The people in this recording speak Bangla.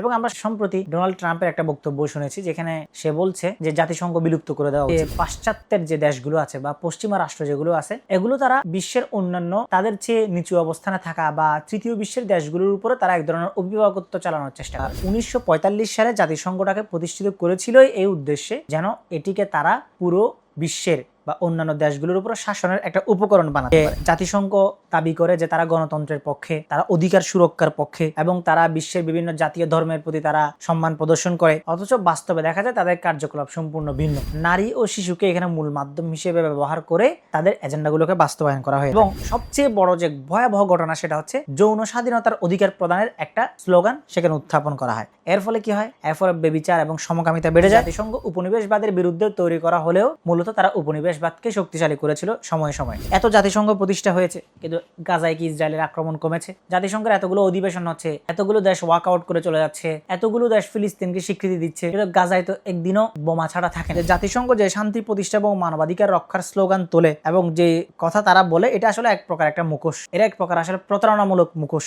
এবং আমরা সম্প্রতি ডোনাল্ড ট্রাম্পের একটা বক্তব্য শুনেছি, যেখানে সে বলছে যে জাতিসংঘ বিলুপ্ত করে দেওয়া পাশ্চাত্যের যে দেশগুলো আছে বা পশ্চিমা রাষ্ট্র যেগুলো আছে, এগুলো তারা বিশ্বের অন্যান্য, তাদের চেয়ে নিচু অবস্থানে থাকা বা তৃতীয় বিশ্বের দেশগুলোর উপরে তারা এক ধরনের অভিভাবকত্ব চালানোর চেষ্টা করে। উনিশশো পঁয়তাল্লিশ সালে জাতিসংঘটাকে প্রতিষ্ঠিত করেছিল এই উদ্দেশ্যে যেন এটিকে তারা পুরো বিশ্বের বা অন্যান্য দেশগুলোর উপর শাসনের একটা উপকরণ বানাতে পারে। জাতিসংঘ দাবি করে যে তারা গণতন্ত্রের পক্ষে তারা অধিকার সুরক্ষার পক্ষে এবং তারা বিশ্বের বিভিন্ন জাতীয় ধর্মের প্রতি তারা সম্মান প্রদর্শন করে। অথচ বাস্তবে দেখা যায় তাদের কার্যকলাপ সম্পূর্ণ ভিন্ন। নারী ও শিশুকে এখানে মূল মাধ্যম হিসেবে ব্যবহার করে তাদের এজেন্ডাগুলোকে বাস্তবায়ন করা হয় এবং সবচেয়ে বড় যে ভয়াবহ ঘটনা সেটা হচ্ছে যৌন স্বাধীনতার অধিকার প্রদানের একটা স্লোগান সেখানে উত্থাপন করা হয়। এর ফলে কি হয়? এর ফলে বেবিচার এবং সমকামিতা বেড়ে যায়। জাতিসংঘ উপনিবেশবাদের বিরুদ্ধে তৈরি করা হলেও মূলত তারা উপনিবেশবাদকে শক্তিশালী করেছিল সময়ে সময়ে। এত জাতিসংঘ প্রতিষ্ঠা হয়েছে, কিন্তু গাজায় কি ইসরায়েলের আক্রমণ কমেছে? জাতিসংঘের এতগুলো অধিবেশন হচ্ছে, এতগুলো দেশ ওয়াক আউট করে চলে যাচ্ছে, এতগুলো দেশ ফিলিস্তিনকে স্বীকৃতি দিচ্ছে, কিন্তু গাজায় তো একদিনও বোমা ছাড়া থাকে না। জাতিসংঘ যে শান্তি, প্রতিষ্ঠা এবং মানবাধিকার রক্ষার স্লোগান তোলে এবং যে কথা তারা বলে, এটা আসলে এক প্রকার একটা মুখোশ। এটা এক প্রকার আসলে প্রতারণামূলক মুখোশ।